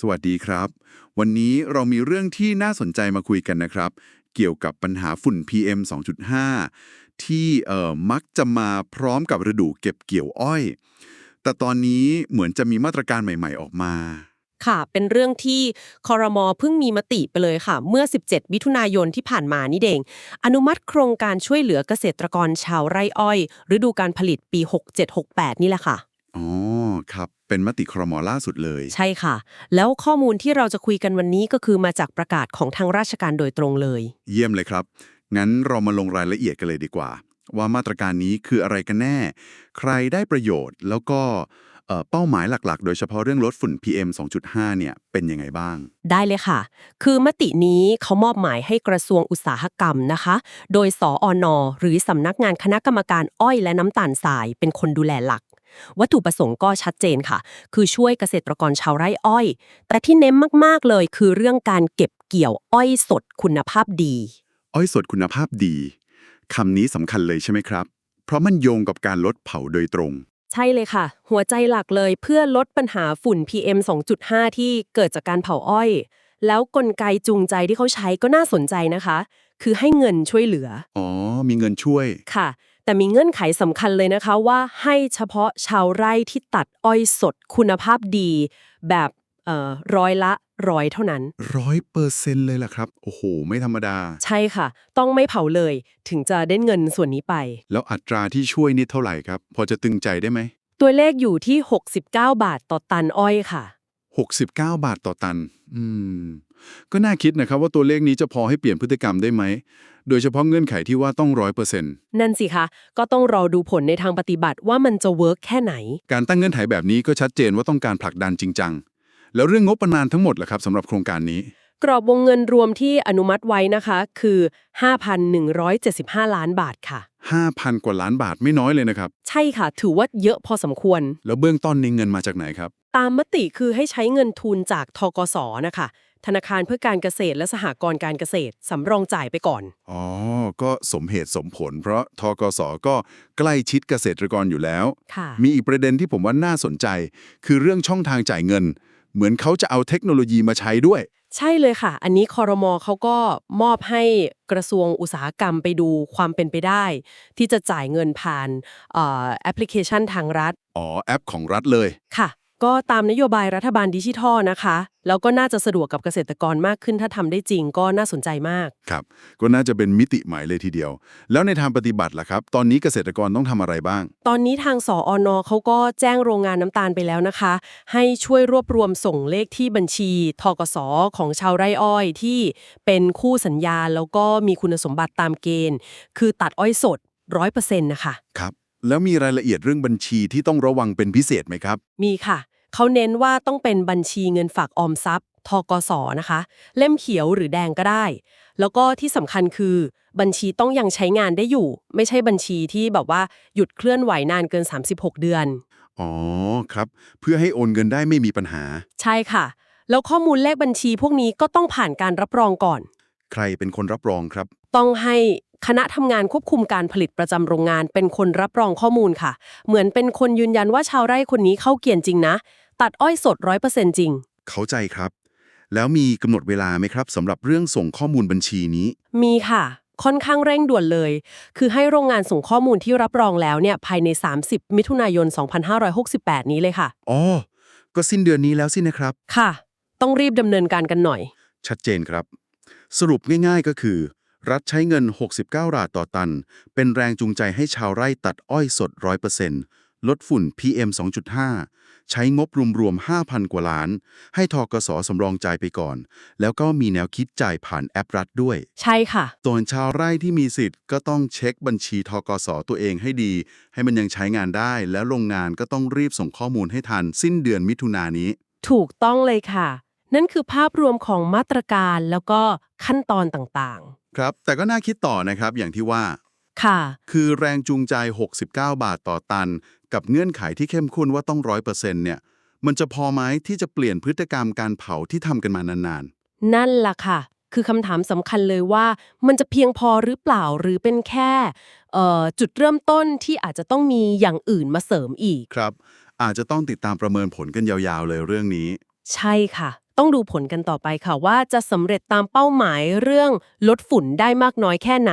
สวัสดีครับ วันนี้เรามีเรื่องที่น่าสนใจมาคุยกันนะครับ เกี่ยวกับปัญหาฝุ่น PM 2.5 ที่เอ่อมักจะมาพร้อมกับฤดูเก็บเกี่ยวอ้อย แต่ตอนนี้เหมือนจะมีมาตรการใหม่ ๆ ออกมา ค่ะ เป็นเรื่องที่คอรมอเพิ่งมีมติไปเลยค่ะ เมื่อ 17 มิถุนายนที่ผ่านมานี่เองอนุมัติโครงการช่วยเหลือเกษตรกรชาวไร่อ้อย ฤดูการผลิตปี 6768 นี่แหละค่ะ อ๋อ ครับ เป็นมติครมล่าสุดเลย ใช่ค่ะ แล้วข้อมูลที่เราจะคุยกันวันนี้ก็คือมาจากประกาศของทางราชการโดยตรงเลย เยี่ยมเลยครับ งั้นเรามาลงรายละเอียดกันเลยดีกว่า ว่ามาตรการนี้คืออะไรกันแน่ ใครได้ประโยชน์แล้วก็เอ่อเป้าหมายหลักๆ โดยเฉพาะเรื่องลดฝุ่น PM 2.5 เนี่ย เป็นยังไงบ้าง ได้เลยค่ะ คือมตินี้เขามอบหมายให้กระทรวงอุตสาหกรรมนะคะ โดยสออนหรือสำนักงานคณะกรรมการอ้อยและน้ำตาลทราย เป็นคนดูแลหลัก วัตถุประสงค์ก็ชัดเจนค่ะ คือช่วยเกษตรกรชาวไร่อ้อย แต่ที่เน้นมากๆเลยคือเรื่องการเก็บเกี่ยวอ้อยสดคุณภาพดี อ้อยสดคุณภาพดีคำนี้สำคัญเลยใช่ไหมครับ เพราะมันโยงกับการลดเผาโดยตรง ใช่เลยค่ะ หัวใจหลักเลยเพื่อลดปัญหาฝุ่น PM 2.5 ที่เกิดจากการเผาอ้อย แล้วกลไกจูงใจที่เขาใช้ก็น่าสนใจนะคะ คือให้เงินช่วยเหลือ อ๋อ มีเงินช่วย ค่ะ แต่มีเงื่อนไขสำคัญเลยนะคะว่าให้เฉพาะชาวไร่ที่ตัดอ้อยสดคุณภาพดี แบบเอ่อร้อยละร้อยเท่านั้นร้อยเปอร์เซ็นต์เลยล่ะครับ โอ้โห ไม่ธรรมดา ใช่ค่ะ ต้องไม่เผาเลย ถึงจะได้เงินส่วนนี้ไป แล้วอัตราที่ช่วยนี่เท่าไหร่ครับ พอจะตึงใจได้ไหม ตัวเลขอยู่ที่ 69 บาทต่อตันอ้อยค่ะ 69 บาทต่อตัน อืม ก็น่าคิดนะครับว่าตัวเลขนี้จะพอให้เปลี่ยนพฤติกรรมได้ไหม โดยเฉพาะเงื่อนไขที่ว่าต้องร้อยเปอร์เซ็นต์นั่นสิคะ ก็ต้องรอดูผลในทางปฏิบัติว่ามันจะเวิร์กแค่ไหน การตั้งเงื่อนไขแบบนี้ก็ชัดเจนว่าต้องการผลักดันจริงจัง แล้วเรื่องงบประมาณทั้งหมดล่ะครับสำหรับโครงการนี้ กรอบวงเงินรวมที่อนุมัติไว้นะคะ คือ 5,175 ล้านบาทค่ะ 5,000 กว่าล้านบาทไม่น้อยเลยนะครับ ใช่ค่ะ ถือว่าเยอะพอสมควร แล้วเบื้องต้นในเงินมาจากไหนครับ ตามมติคือให้ใช้เงินทุนจากทกสนะคะธนาคารเพื่อการเกษตรและสหกรณ์การเกษตร สำรองจ่ายไปก่อน อ๋อ ก็สมเหตุสมผล เพราะทกสก็ใกล้ชิดเกษตรกรอยู่แล้วค่ะมีอีกประเด็นที่ผมว่าน่าสนใจ คือเรื่องช่องทางจ่ายเงิน เหมือนเขาจะเอาเทคโนโลยีมาใช้ด้วย ใช่เลยค่ะ อันนี้คอรมอเขาก็มอบให้กระทรวงอุตสาหกรรมไปดูความเป็นไปได้ ที่จะจ่ายเงินผ่านเอ่อแอปพลิเคชันทางรัฐ อ๋อ แอปของรัฐเลย ค่ะ ก็ตามนโยบายรัฐบาลดิจิทัลนะคะ แล้วก็น่าจะสะดวกกับเกษตรกรมากขึ้นถ้าทำได้จริงก็น่าสนใจมาก ครับ ก็น่าจะเป็นมิติใหม่เลยทีเดียว แล้วในทางปฏิบัติล่ะครับ ตอนนี้เกษตรกรต้องทำอะไรบ้าง ตอนนี้ทางสออนเขาก็แจ้งโรงงานน้ำตาลไปแล้วนะคะ ให้ช่วยรวบรวมส่งเลขที่บัญชีทกสของชาวไร่อ้อยที่เป็นคู่สัญญาแล้วก็มีคุณสมบัติตามเกณฑ์ คือตัดอ้อยสดร้อยเปอร์เซ็นต์นะคะ ครับ แล้วมีรายละเอียดเรื่องบัญชีที่ต้องระวังเป็นพิเศษไหมครับ มีค่ะ เขาเน้นว่าต้องเป็นบัญชีเงินฝากออมทรัพย์ทกสนะคะ เล่มเขียวหรือแดงก็ได้ แล้วก็ที่สำคัญคือ บัญชีต้องยังใช้งานได้อยู่ ไม่ใช่บัญชีที่แบบว่าหยุดเคลื่อนไหวนานเกิน 36 เดือน อ๋อครับ เพื่อให้โอนเงินได้ไม่มีปัญหา ใช่ค่ะ แล้วข้อมูลเลขบัญชีพวกนี้ก็ต้องผ่านการรับรองก่อน ใครเป็นคนรับรองครับ ต้องให้คณะทำงานควบคุมการผลิตประจำโรงงานเป็นคนรับรองข้อมูลค่ะ เหมือนเป็นคนยืนยันว่าชาวไร่คนนี้เข้าเกียนจริงนะ ตัดอ้อยสดร้อยเปอร์เซ็นต์จริง เข้าใจครับ แล้วมีกำหนดเวลาไหมครับสำหรับเรื่องส่งข้อมูลบัญชีนี้ มีค่ะ ค่อนข้างเร่งด่วนเลย คือให้โรงงานส่งข้อมูลที่รับรองแล้วเนี่ยภายใน 30 มิถุนายน 2568 นี้เลยค่ะ อ๋อ ก็สิ้นเดือนนี้แล้วสินะครับ ค่ะ ต้องรีบดำเนินการกันหน่อย ชัดเจนครับ สรุปง่ายๆก็คือ รัฐใช้เงิน 69บาทต่อตัน เป็นแรงจูงใจให้ชาวไร่ตัดอ้อยสด 100% ลดฝุ่น PM 2.5 ใช้งบรวมๆ 5,000 กว่าล้าน ให้ทกสสำรองจ่ายไปก่อน แล้วก็มีแนวคิดจ่ายผ่านแอปรัฐด้วย ใช่ค่ะส่วนชาวไร่ที่มีสิทธิ์ก็ต้องเช็คบัญชีทกสตัวเองให้ดี ให้มันยังใช้งานได้ แล้วโรงงานก็ต้องรีบส่งข้อมูลให้ทัน สิ้นเดือนมิถุนายนนี้ ถูกต้องเลยค่ะ นั่นคือภาพรวมของมาตรการแล้วก็ขั้นตอนต่างครับ แต่ก็น่าคิดต่อนะครับอย่างที่ว่า ๆ ค่ะ คือแรงจูงใจ 69 บาทต่อตัน กับเงื่อนไขที่เข้มข้นว่าต้องร้อยเปอร์เซ็นต์เนี่ย มันจะพอไหมที่จะเปลี่ยนพฤติกรรมการเผาที่ทำกันมานานนั่นล่ะค่ะ คือคำถามสำคัญเลยว่า มันจะเพียงพอหรือเปล่าหรือเป็นแค่เอ่อจุดเริ่มต้นที่อาจจะต้องมีอย่างอื่นมาเสริมอีกๆครับ อาจจะต้องติดตามประเมินผลกันยาวๆเลยเรื่องนี้ ใช่ค่ะต้องดูผลกันต่อไปค่ะว่าจะสำเร็จตามเป้าหมายเรื่องลดฝุ่นได้มากน้อยแค่ไหน